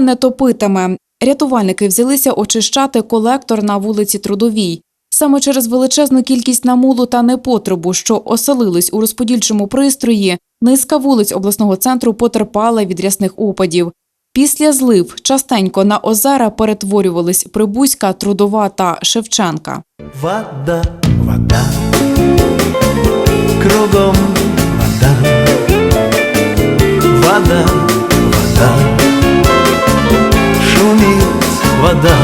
Не топитиме. Рятувальники взялися очищати колектор на вулиці Трудовій. Саме через величезну кількість намулу та непотребу, що оселились у розподільчому пристрої, низка вулиць обласного центру потерпала від рясних опадів. Після злив частенько на озера перетворювались Прибузька, Трудова та Шевченка. Вода, вода, кругом вода, вода, вода.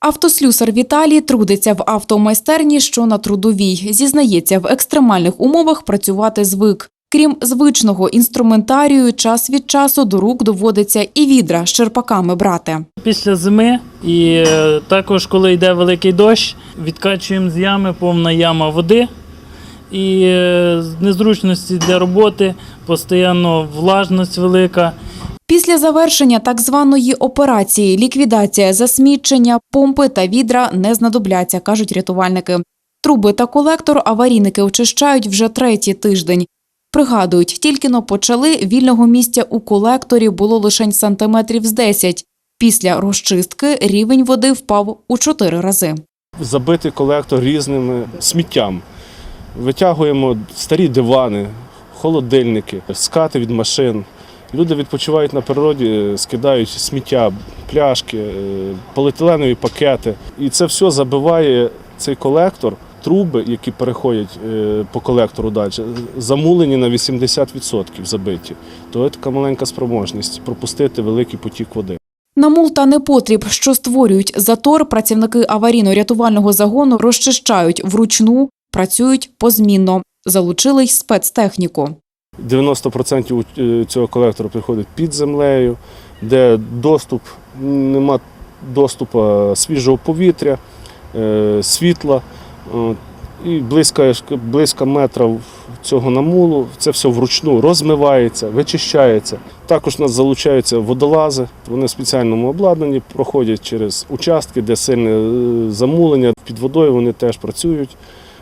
Автослюсар Віталій трудиться в автомайстерні, що на трудовій. Зізнається, в екстремальних умовах працювати звик. Крім звичного інструментарію, час від часу до рук доводиться і відра з черпаками брати. Після зими і е, також, коли йде великий дощ, відкачуємо з ями повна яма води. І е, незручності для роботи, постійно влажність велика. Після завершення так званої операції ліквідація засмічення, помпи та відра не знадобляться, кажуть рятувальники. Труби та колектор аварійники очищають вже третій тиждень. Пригадують, тільки но почали вільного місця у колекторі було лише сантиметрів з 10. Після розчистки рівень води впав у чотири рази. забитий колектор різними сміттям. Витягуємо старі дивани, холодильники, скати від машин. Люди відпочивають на природі, скидають сміття, пляшки, е, поліетиленові пакети. І це все забиває цей колектор. Труби, які переходять е, по колектору далі, замулені на 80% забиті. То є така маленька спроможність пропустити великий потік води. Намул та непотріб, що створюють затор, працівники аварійно-рятувального загону розчищають вручну, працюють позмінно. Залучили й спецтехніку. 90% е, цього колектора приходить під землею, де доступ нема доступу свіжого повітря, е, світла. І близько, близько метра цього намулу, це все вручну розмивається, вичищається. Також у нас залучаються водолази, вони в спеціальному обладнанні проходять через участки, де сильне е, замулення. Під водою вони теж працюють,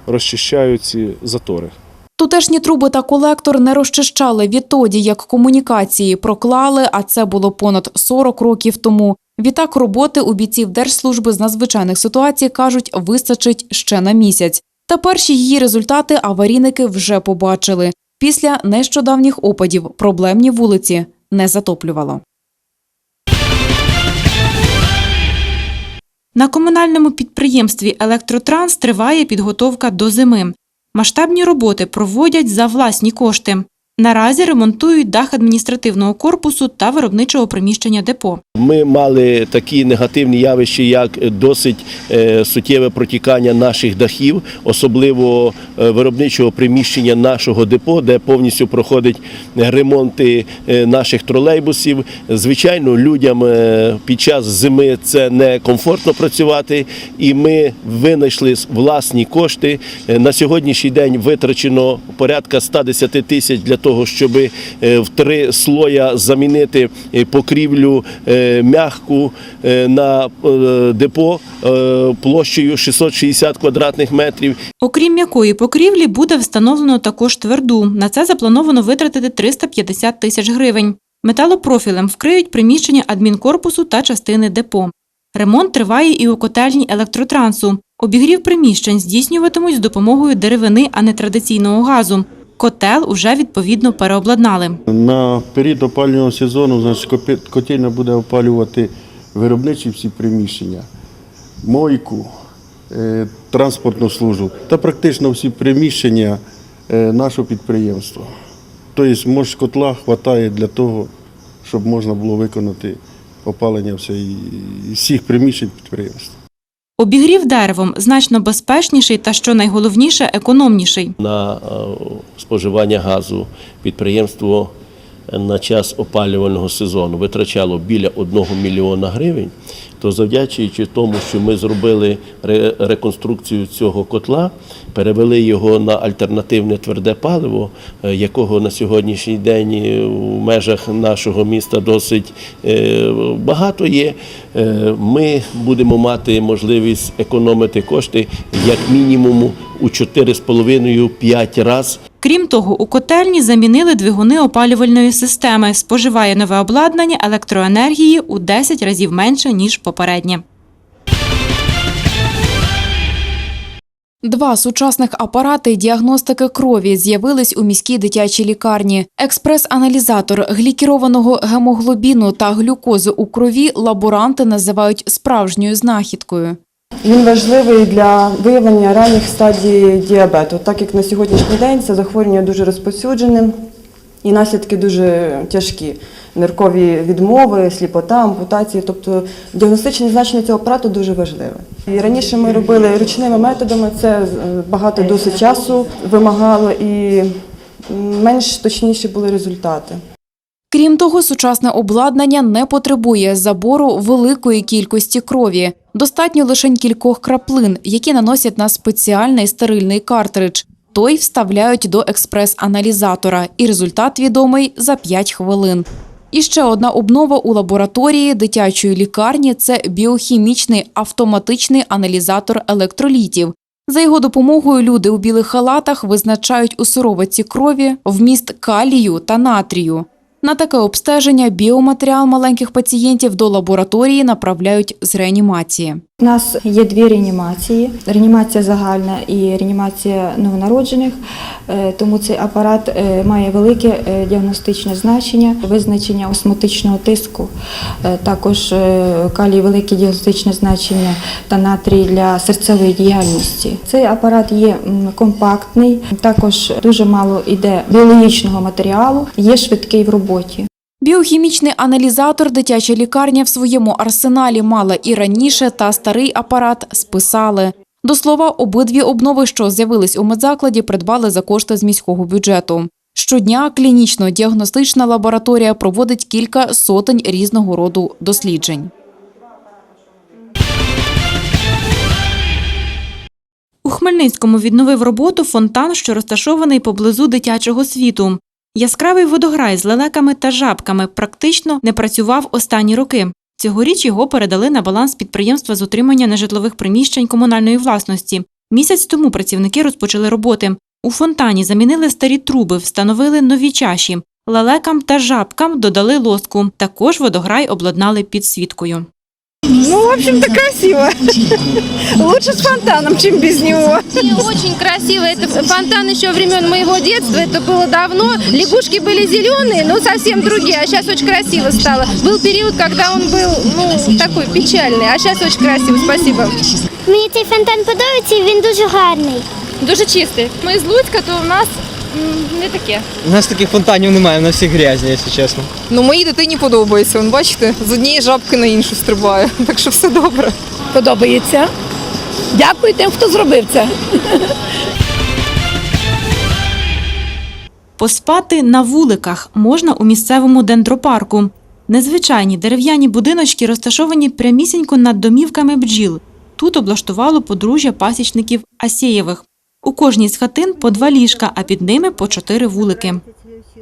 розчищають ці затори. Тутешні труби та колектор не розчищали відтоді, як комунікації проклали, а це було понад 40 років тому. Відтак роботи у бійців Держслужби з надзвичайних ситуацій кажуть, вистачить ще на місяць. Та перші її результати аварійники вже побачили. Після нещодавніх опадів проблемні вулиці не затоплювало. На комунальному підприємстві Електротранс триває підготовка до зими. Масштабні роботи проводять за власні кошти. Наразі ремонтують дах адміністративного корпусу та виробничого приміщення депо. Ми мали такі негативні явища, як досить е, суттєве протікання наших дахів, особливо е, виробничого приміщення нашого депо, де повністю проходять ремонти е, наших тролейбусів. Звичайно, людям під час зими це не комфортно працювати, і ми винайшли власні кошти. На сьогоднішній день витрачено порядка 110 тисяч для того, щоб е, в три слоя замінити е, покрівлю е, м'ягку на депо площею 660 квадратних метрів. Окрім м'якої покрівлі, буде встановлено також тверду. На це заплановано витратити 350 тисяч гривень. Металопрофілем вкриють приміщення адмінкорпусу та частини депо. Ремонт триває і у котельні електротрансу. Обігрів приміщень здійснюватимуть з допомогою деревини, а не традиційного газу. Котел уже відповідно переобладнали. На період опалювального сезону значить, котельня буде опалювати виробничі всі приміщення, мойку, е, транспортну службу та практично всі приміщення е, нашого підприємства. Тобто, може, котла вистачає для того, щоб можна було виконати опалення всіх приміщень підприємства. Обігрів деревом значно безпечніший та, що найголовніше, економніший. На е, споживання газу підприємство на час опалювального сезону витрачало біля 1 мільйона гривень, то завдячуючи тому, що ми зробили ре- реконструкцію цього котла, перевели його на альтернативне тверде паливо, е, якого на сьогоднішній день е, в межах нашого міста досить е, багато є. Е, Ми будемо мати можливість економити кошти як мінімум у 4,5-5 разів. Крім того, у котельні замінили двигуни опалювальної системи. Споживає нове обладнання електроенергії у 10 разів менше, ніж попереднє. Два сучасних апарати діагностики крові з'явились у міській дитячій лікарні. Експрес-аналізатор глікерованого гемоглобіну та глюкози у крові лаборанти називають справжньою знахідкою. Він важливий для виявлення ранніх стадій діабету, так як на сьогоднішній день це захворювання дуже розповсюджене і наслідки дуже тяжкі. Ниркові відмови, сліпота, ампутації. Тобто діагностичне значення цього апарату дуже важливе. І раніше ми робили ручними методами, це е, багато досить часу вимагало і менш точніші були результати. Крім того, сучасне обладнання не потребує забору великої кількості крові. Достатньо лише кількох краплин, які наносять на спеціальний стерильний картридж. Той вставляють до експрес-аналізатора, і результат відомий за 5 хвилин. І ще одна обнова у лабораторії дитячої лікарні це біохімічний автоматичний аналізатор електролітів. За його допомогою люди у білих халатах визначають у сироватці крові вміст калію та натрію. На таке обстеження біоматеріал маленьких пацієнтів до лабораторії направляють з реанімації. У нас є дві реанімації: реанімація загальна і реанімація новонароджених. Е, Тому цей апарат е, має велике е, діагностичне значення, визначення осмотичного тиску, також калій велике діагностичне значення та натрій для серцевої діяльності. Цей апарат є компактний, також дуже мало йде біологічного матеріалу, є швидкий в роботі. Біохімічний аналізатор дитяча лікарня в своєму арсеналі мала і раніше, та старий апарат списали. До слова, обидві обнови, що з'явились у медзакладі, придбали за кошти з міського бюджету. Щодня клінічно-діагностична лабораторія проводить кілька сотень різного роду досліджень. У Хмельницькому відновив роботу фонтан, що розташований поблизу дитячого світу. Яскравий водограй з лелеками та жабками практично не працював останні роки. Цьогоріч його передали на баланс підприємства з утримання нежитлових приміщень комунальної власності. Місяць тому працівники розпочали роботи. У фонтані замінили старі труби, встановили нові чаші. Лелекам та жабкам додали лоску. Також водограй обладнали підсвіткою. Ну, в общем-то, красиво. Лучше с фонтаном, чем без него. И очень красиво. Это фонтан еще времен моего детства. Это было давно. Лягушки были зеленые, но совсем другие. А сейчас очень красиво стало. Был период, когда он был ну, такой печальный. А сейчас очень красиво. Спасибо. Мені цей фонтан подобається, і він дуже гарний. Дуже чистий. Ми з Луцька, то у нас м, не таке. У нас таких фонтанів немає, на всі грязні, якщо чесно. Ну, моїй дитині подобається. Вон, бачите, з однієї жабки на іншу стрибає. Так що все добре. Подобається. Дякую тим, хто зробив це. Поспати на вуликах можна у місцевому дендропарку. Незвичайні дерев'яні будиночки розташовані прямісінько над домівками бджіл. Тут облаштувало подружжя пасічників Асєєвих. У кожній з хатин по два ліжка, а під ними по чотири вулики.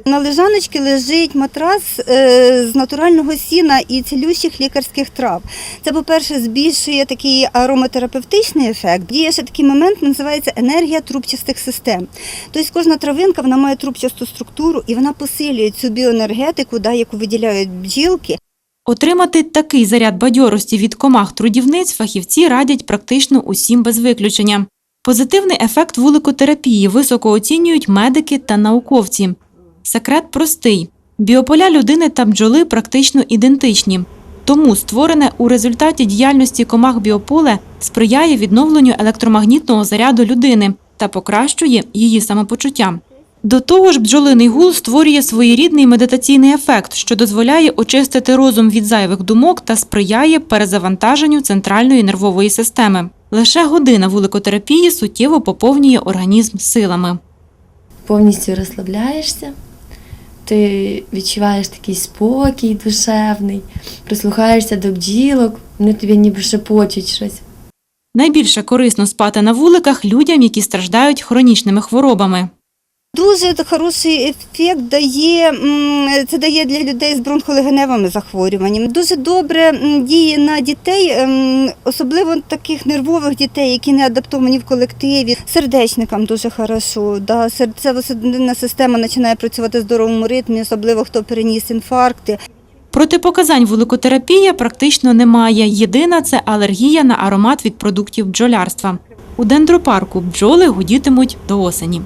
На лежаночці лежить матрас е, з натурального сіна і цілющих лікарських трав. Це, по-перше, збільшує такий ароматерапевтичний ефект. Є ще такий момент, називається енергія трубчастих систем. Тобто кожна травинка вона має трубчасту структуру і вона посилює цю біоенергетику, да, яку виділяють бджілки. Отримати такий заряд бадьорості від комах трудівниць фахівці радять практично усім без виключення. Позитивний ефект вуликотерапії високо оцінюють медики та науковці. Секрет простий: біополя людини та бджоли практично ідентичні. Тому створене у результаті діяльності комах біополе сприяє відновленню електромагнітного заряду людини та покращує її самопочуття. До того ж, бджолиний гул створює своєрідний медитаційний ефект, що дозволяє очистити розум від зайвих думок та сприяє перезавантаженню центральної нервової системи. Лише година вуликотерапії суттєво поповнює організм силами. Повністю розслабляєшся, ти відчуваєш такий спокій душевний, прислухаєшся до бджілок, вони тобі ніби шепочуть щось. Найбільше корисно спати на вуликах людям, які страждають хронічними хворобами. Дуже хороший ефект дає це дає для людей з бронхолегеневими захворюваннями. Дуже добре діє на дітей, ем, особливо таких нервових дітей, які не адаптовані в колективі. Сердечникам дуже хорошо. Да, серцево-судинна система починає працювати в здоровому ритмі, особливо хто переніс інфаркти. Протипоказань вуликотерапія практично немає. Єдина це алергія на аромат від продуктів бджолярства. У дендропарку бджоли гудітимуть до осені.